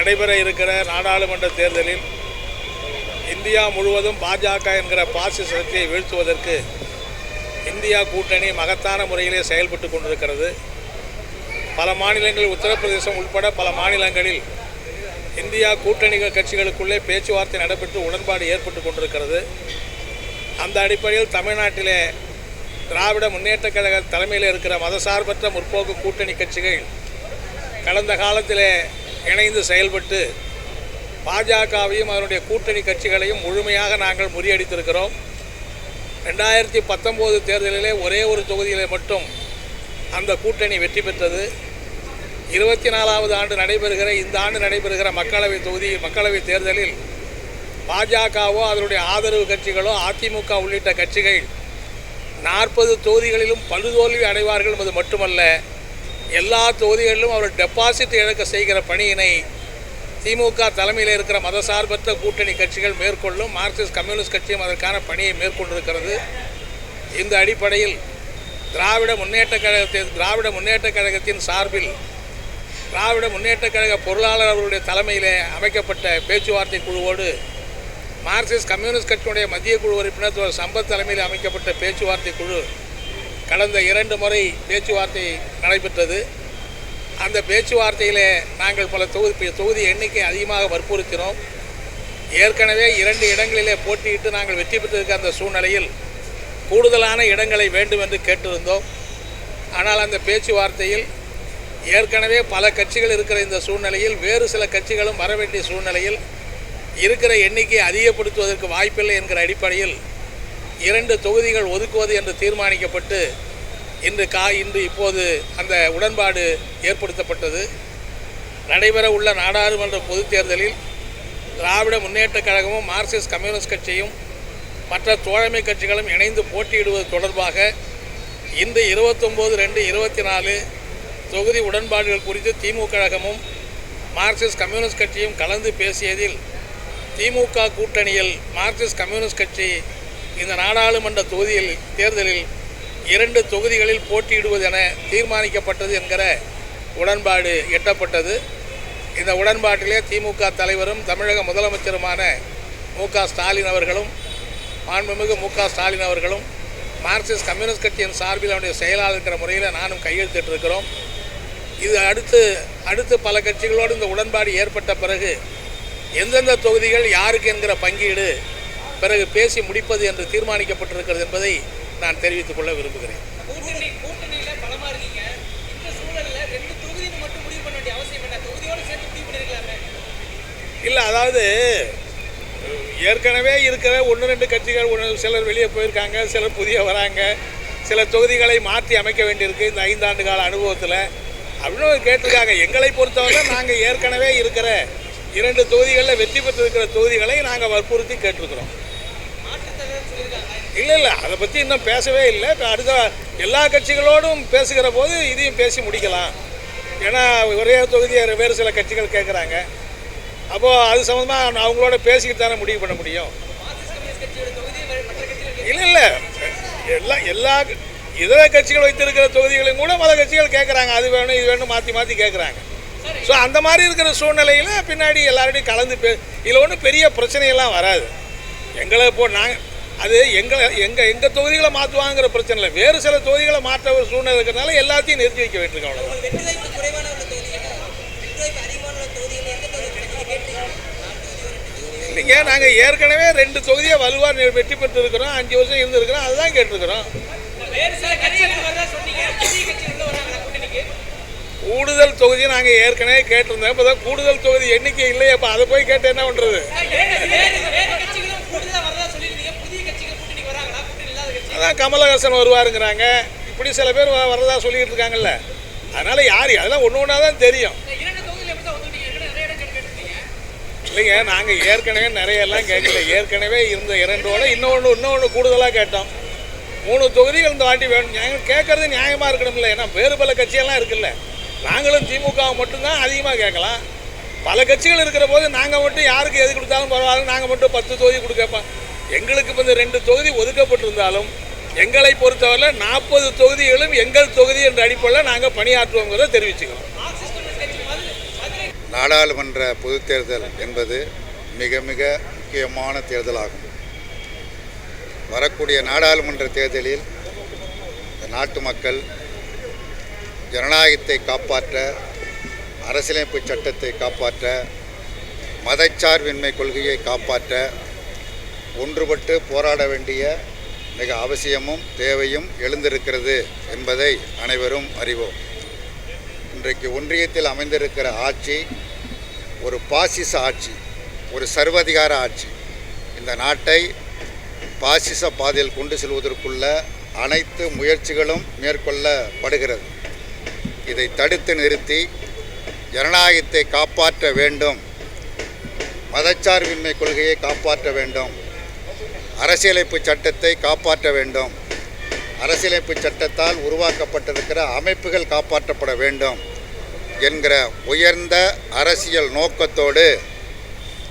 நடைபெற இருக்கிற நாடாளுமன்ற தேர்தலில் இந்தியா முழுவதும் பாஜக என்கிற பாசிச சக்தியை வீழ்த்துவதற்கு இந்தியா கூட்டணி மகத்தான முறையிலே செயல்பட்டு கொண்டிருக்கிறது. பல மாநிலங்களில் உத்தரப்பிரதேசம் உட்பட பல மாநிலங்களில் இந்தியா கூட்டணி கட்சிகளுக்குள்ளே பேச்சுவார்த்தை நடைபெற்று உடன்பாடு ஏற்பட்டு கொண்டிருக்கிறது. அந்த அடிப்படையில் தமிழ்நாட்டிலே திராவிட முன்னேற்றக் கழக தலைமையில் இருக்கிற மதசார்பற்ற முற்போக்கு கூட்டணி கட்சிகள் கடந்த காலத்திலே இணைந்து செயல்பட்டு பாஜகவையும் அதனுடைய கூட்டணி கட்சிகளையும் முழுமையாக நாங்கள் முறியடித்திருக்கிறோம். ரெண்டாயிரத்தி பத்தொம்போது தேர்தலிலே ஒரே ஒரு தொகுதியிலே மட்டும் அந்த கூட்டணி வெற்றி பெற்றது. இருபத்தி நாலாவது ஆண்டு நடைபெறுகிற இந்த ஆண்டு நடைபெறுகிற மக்களவை தொகுதி மக்களவை தேர்தலில் பாஜகவோ அதனுடைய ஆதரவு கட்சிகளோ அதிமுக உள்ளிட்ட கட்சிகள் நாற்பது தொகுதிகளிலும் படுதோல்வி அடைவார்கள் என்பது மட்டுமல்ல எல்லா தொகுதிகளிலும் அவர் டெபாசிட் இழக்க செய்கிற பணியினை திமுக தலைமையில் இருக்கிற மதசார்பற்ற கூட்டணி கட்சிகள் மேற்கொள்ளும் மார்க்சிஸ்ட் கம்யூனிஸ்ட் கட்சியும் அதற்கான பணியை மேற்கொண்டிருக்கிறது. இந்த அடிப்படையில் திராவிட முன்னேற்றக் கழகத்தின் திராவிட முன்னேற்றக் கழகத்தின் சார்பில் திராவிட முன்னேற்றக் கழக பொருளாளர் அவர்களுடைய தலைமையிலே அமைக்கப்பட்ட பேச்சுவார்த்தை குழுவோடு மார்க்சிஸ்ட் கம்யூனிஸ்ட் கட்சியினுடைய மத்திய குழு உறுப்பினர் சம்பத் தலைமையில் அமைக்கப்பட்ட பேச்சுவார்த்தை குழு கடந்த இரண்டு முறை பேச்சுவார்த்தை நடைபெற்றது. அந்த பேச்சுவார்த்தையிலே நாங்கள் பல தொகுதி தொகுதி எண்ணிக்கை அதிகமாக வற்புறுத்தினோம். ஏற்கனவே இரண்டு இடங்களிலே போட்டியிட்டு நாங்கள் வெற்றி பெற்றிருக்க அந்த சூழ்நிலையில் கூடுதலான இடங்களை வேண்டும் என்று கேட்டிருந்தோம். ஆனால் அந்த பேச்சுவார்த்தையில் ஏற்கனவே பல கட்சிகள் இருக்கிற இந்த சூழ்நிலையில் வேறு சில கட்சிகளும் வர வேண்டிய சூழ்நிலையில் இருக்கிற எண்ணிக்கையை அதிகப்படுத்துவதற்கு வாய்ப்பில்லை என்கிற அடிப்படையில் இரண்டு தொகுதிகள் ஒதுக்குவது என்று தீர்மானிக்கப்பட்டு இன்று கா இன்று இப்போது அந்த உடன்பாடு ஏற்படுத்தப்பட்டது. நடைபெற உள்ள நாடாளுமன்ற பொதுத் தேர்தலில் திராவிட முன்னேற்றக் கழகமும் மார்க்சிஸ்ட் கம்யூனிஸ்ட் கட்சியும் மற்ற தோழமை கட்சிகளும் இணைந்து போட்டியிடுவது தொடர்பாக இன்று இருபத்தொம்போது ரெண்டு இருபத்தி நாலு தொகுதி உடன்பாடுகள் குறித்து திமுக கழகமும் மார்க்சிஸ்ட் கம்யூனிஸ்ட் கட்சியும் கலந்து பேசியதில் திமுக கூட்டணியில் மார்க்சிஸ்ட் கம்யூனிஸ்ட் கட்சி இந்த நாடாளுமன்ற தொகுதியில் தேர்தலில் இரண்டு தொகுதிகளில் போட்டியிடுவது என தீர்மானிக்கப்பட்டது என்கிற உடன்பாடு எட்டப்பட்டது. இந்த உடன்பாட்டிலே திமுக தலைவரும் தமிழக முதலமைச்சருமான மு க ஸ்டாலின் அவர்களும் மாண்புமிகு மு க ஸ்டாலின் அவர்களும் மார்க்சிஸ்ட் கம்யூனிஸ்ட் கட்சியின் சார்பில் அவனுடைய செயலாளர் இருக்கிற முறையில் நானும் கையெழுத்திட்டிருக்கிறோம் இது அடுத்து அடுத்து பல கட்சிகளோடு இந்த உடன்பாடு ஏற்பட்ட பிறகு எந்தெந்த தொகுதிகள் யாருக்கு என்கிற பங்கீடு பிறகு பேசி முடிப்பது என்று தீர்மானிக்கப்பட்டிருக்கிறது என்பதை நான் தெரிவித்துக் கொள்ள விரும்புகிறேன். இல்லை அதாவது ஏற்கனவே இருக்கிற ஒன்று ரெண்டு கட்சிகள் ஒன்று சிலர் வெளியே போயிருக்காங்க சிலர் புதிய வராங்க. சில தொகுதிகளை மாற்றி அமைக்க வேண்டியிருக்கு இந்த ஐந்தாண்டு கால அனுபவத்தில். அப்படின்னு கேட்டிருக்காங்க. எங்களை பொறுத்தவரை நாங்கள் ஏற்கனவே இருக்கிற இரண்டு தொகுதிகளில் வெற்றி பெற்றிருக்கிற தொகுதிகளை நாங்கள் வற்புறுத்தி கேட்டிருக்கிறோம். இல்லை இல்லை அதை பற்றி இன்னும் பேசவே இல்லை. அடுத்த எல்லா கட்சிகளோடும் பேசுகிற போது இதையும் பேசி முடிக்கலாம். ஏன்னா ஒரே தொகுதியை வேறு சில கட்சிகள் கேட்குறாங்க அப்போது அது சம்மந்தமாக அவங்களோட பேசிக்கிட்டு தானே முடிவு பண்ண முடியும். இல்லை இல்லை எல்லா எல்லா இதர கட்சிகள் வைத்திருக்கிற தொகுதிகளையும் கூட மத கட்சிகள் கேட்குறாங்க அது வேணும் இது வேணும் மாற்றி மாற்றி கேட்குறாங்க ஸோ அந்த மாதிரி இருக்கிற சூழ்நிலையில் பின்னாடி எல்லாரோடையும் கலந்து பே இதில் ஒன்றும் பெரிய பிரச்சனையெல்லாம் வராது. எங்களை இப்போ நாங்கள் அது எங்களை எங்கள் எங்கள் தொகுதிகளை மாற்றுவாங்கிற பிரச்சனை இல்லை வேறு சில தொகுதிகளை மாற்ற ஒரு சூழ்நிலை இருக்கிறதுனால எல்லாத்தையும் நிறுத்தி வைக்க வேண்டியிருக்கோம் இல்லைங்க நாங்கள் ஏற்கனவே ரெண்டு தொகுதியை வலுவாக வெற்றி பெற்றிருக்கிறோம் அஞ்சு வருஷம் இருந்திருக்கிறோம் அதுதான் கேட்டிருக்கிறோம். கூடுதல் தொகுதி நாங்கள் ஏற்கனவே கேட்டிருந்தோம். இப்போ தான் கூடுதல் தொகுதி எண்ணிக்கை இல்லையே அப்போ அதை போய் கேட்டு என்ன பண்ணுறது வேறு வேறு வேறு கட்சிகளும் கூடுதலா வரதா சொல்லியிருந்தீங்க புதிய கட்சிகள் கூட்டணிக்கு வராங்களா கூட்டணி அதான் கமலஹாசன் வருவாருங்கிறாங்க. இப்படி சில பேர் வ- வரதா சொல்லிட்டு இருக்காங்கல்ல அதனால யார் அதெல்லாம் ஒன்று ஒன்றா தான் தெரியும். தான் இல்லைங்க நாங்கள் ஏற்கனவே நிறைய எல்லாம் கேட்கல. ஏற்கனவே இருந்த இரண்டோட இன்னொன்று இன்னொன்று கூடுதலாக கேட்டோம். மூணு தொகுதிகள் இந்த வாட்டி வேணும். நாங்கள் கேட்கறது நியாயமாக இருக்கணும்ல. ஏன்னா வேறு பல கட்சியெல்லாம் இருக்குல்ல. நாங்களும் திமுக மட்டும்தான் அதிகமாக கேட்கலாம். பல கட்சிகள் இருக்கிற போது நாங்கள் மட்டும் யாருக்கு எது கொடுத்தாலும் பரவாயில்ல. நாங்கள் மட்டும் பத்து தொகுதி கொடுக்கப்போம் எங்களுக்கு இப்போ இந்த ரெண்டு தொகுதி ஒதுக்கப்பட்டிருந்தாலும் எங்களை பொறுத்தவரையில் நாற்பது தொகுதிகளும் எங்கள் தொகுதி என்ற அடிப்படையில் நாங்கள் பணியாற்றுவோங்கிறத தெரிவிச்சுக்கிறோம். நாடாளுமன்ற பொதுத்தேர்தல் என்பது மிக மிக முக்கியமான தேர்தலாகும். வரக்கூடிய நாடாளுமன்ற தேர்தலில் நாட்டு மக்கள் ஜனநாயகத்தை காப்பாற்ற அரசியலமைப்பு சட்டத்தை காப்பாற்ற மதச்சார்பின்மை கொள்கையை காப்பாற்ற ஒன்றுபட்டு போராட வேண்டிய மிக அவசியமும் தேவையும் எழுந்திருக்கிறது என்பதை அனைவரும் அறிவோம். இன்றைக்கு ஒன்றியத்தில் அமைந்திருக்கிற ஆட்சி ஒரு பாசிச ஆட்சி ஒரு சர்வதிகார ஆட்சி. இந்த நாட்டை பாசிச பாதையில் கொண்டு செல்வதற்குள்ள அனைத்து முயற்சிகளும் மேற்கொள்ளப்படுகிறது. இதை தடுத்து நிறுத்தி ஜனநாயகத்தை காப்பாற்ற வேண்டும். மதச்சார்பின்மை கொள்கையை காப்பாற்ற வேண்டும். அரசியலமைப்பு சட்டத்தை காப்பாற்ற வேண்டும். அரசியலமைப்பு சட்டத்தால் உருவாக்கப்பட்டிருக்கிற அமைப்புகள் காப்பாற்றப்பட வேண்டும் என்கிற உயர்ந்த அரசியல் நோக்கத்தோடு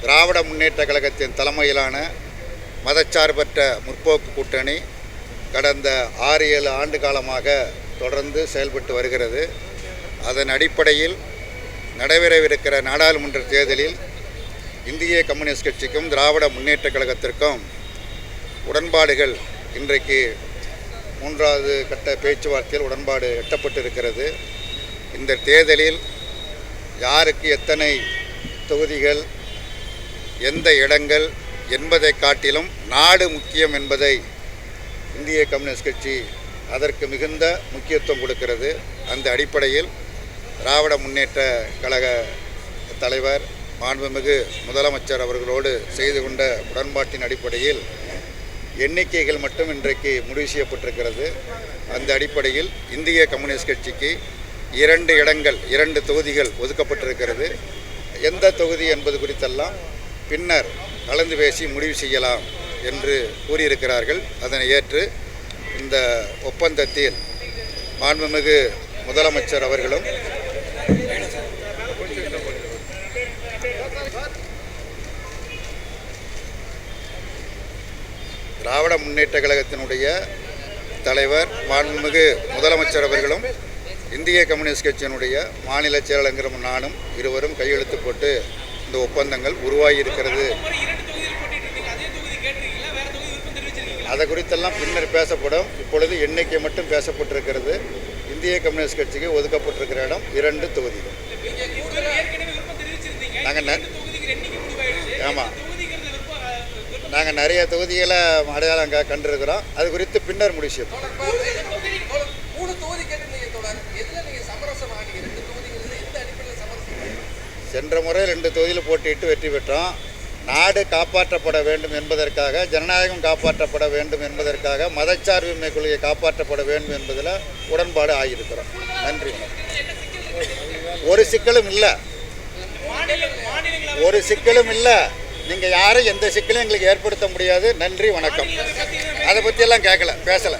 திராவிட முன்னேற்ற கழகத்தின் தலைமையிலான மதச்சார்பற்ற முற்போக்கு கூட்டணி கடந்த ஆறு ஏழு ஆண்டு காலமாக தொடர்ந்து செயல்பட்டு வருகிறது. அதன் அடிப்படையில் நடைபெறவிருக்கிற நாடாளுமன்ற தேர்தலில் இந்திய கம்யூனிஸ்ட் கட்சிக்கும் திராவிட முன்னேற்ற கழகத்திற்கும் உடன்பாடுகள். இன்றைக்கு மூன்றாவது கட்ட பேச்சுவார்த்தையில் உடன்பாடு எட்டப்பட்டிருக்கிறது. இந்த தேர்தலில் யாருக்கு எத்தனை தொகுதிகள் எந்த இடங்கள் என்பதை காட்டிலும் நாடு முக்கியம் என்பதை இந்திய கம்யூனிஸ்ட் கட்சி அதற்கு மிகுந்த முக்கியத்துவம் கொடுக்கிறது. அந்த அடிப்படையில் திராவிட முன்னேற்ற கழக தலைவர் மாண்புமிகு முதலமைச்சர் அவர்களோடு செய்து கொண்ட உடன்பாட்டின் அடிப்படையில் எண்ணிக்கைகள் மட்டும் இன்றைக்கு முடிவு செய்யப்பட்டிருக்கிறது. அந்த அடிப்படையில் இந்திய கம்யூனிஸ்ட் கட்சிக்கு இரண்டு இடங்கள் இரண்டு தொகுதிகள் ஒதுக்கப்பட்டிருக்கிறது. எந்த தொகுதி என்பது குறித்தெல்லாம் பின்னர் கலந்து பேசி முடிவு செய்யலாம் என்று கூறியிருக்கிறார்கள். அதனை ஏற்று இந்த ஒப்பந்தத்தில் மாண்புமிகு முதலமைச்சர் அவர்களும் திராவிட முன்னேற்ற கழகத்தினுடைய தலைவர் மாண்புமிகு முதலமைச்சர் அவர்களும் இந்திய கம்யூனிஸ்ட் கட்சியினுடைய மாநில செயலங்கரும் நானும் இருவரும் கையெழுத்து போட்டு இந்த ஒப்பந்தங்கள் உருவாகி இருக்கிறது அதே குறித்தெல்லாம் பின்னர் பேசப்படும். இப்பொழுது எண்ணிக்கை மட்டும் பேசப்பட்டிருக்கிறது. இந்திய கம்யூனிஸ்ட் கட்சிக்கு ஒதுக்கப்பட்டிருக்கிற இடம் இரண்டு தொகுதிகள். நாங்கள் ஆமாம் நாங்கள் நிறைய தொகுதிகளை அடையாளம் கண்டிருக்கிறோம். அது குறித்து பின்னர் சமரசம் சென்ற முறை ரெண்டு தொகுதியில் போட்டியிட்டு வெற்றி பெற்றோம். நாடு காப்பாற்றப்பட வேண்டும் என்பதற்காக ஜனநாயகம் காப்பாற்றப்பட வேண்டும் என்பதற்காக மதச்சார்பின்மை கொள்கை காப்பாற்றப்பட வேண்டும் என்பதில் உடன்பாடு ஆகியிருக்கிறோம். நன்றி. ஒரு சிக்கலும் இல்லை. ஒரு சிக்கலும் இல்லை. நீங்கள் யாரும் எந்த சிக்கலும் எங்களுக்கு ஏற்படுத்த முடியாது. நன்றி வணக்கம். அதை பற்றியெல்லாம் கேட்கல பேசலை.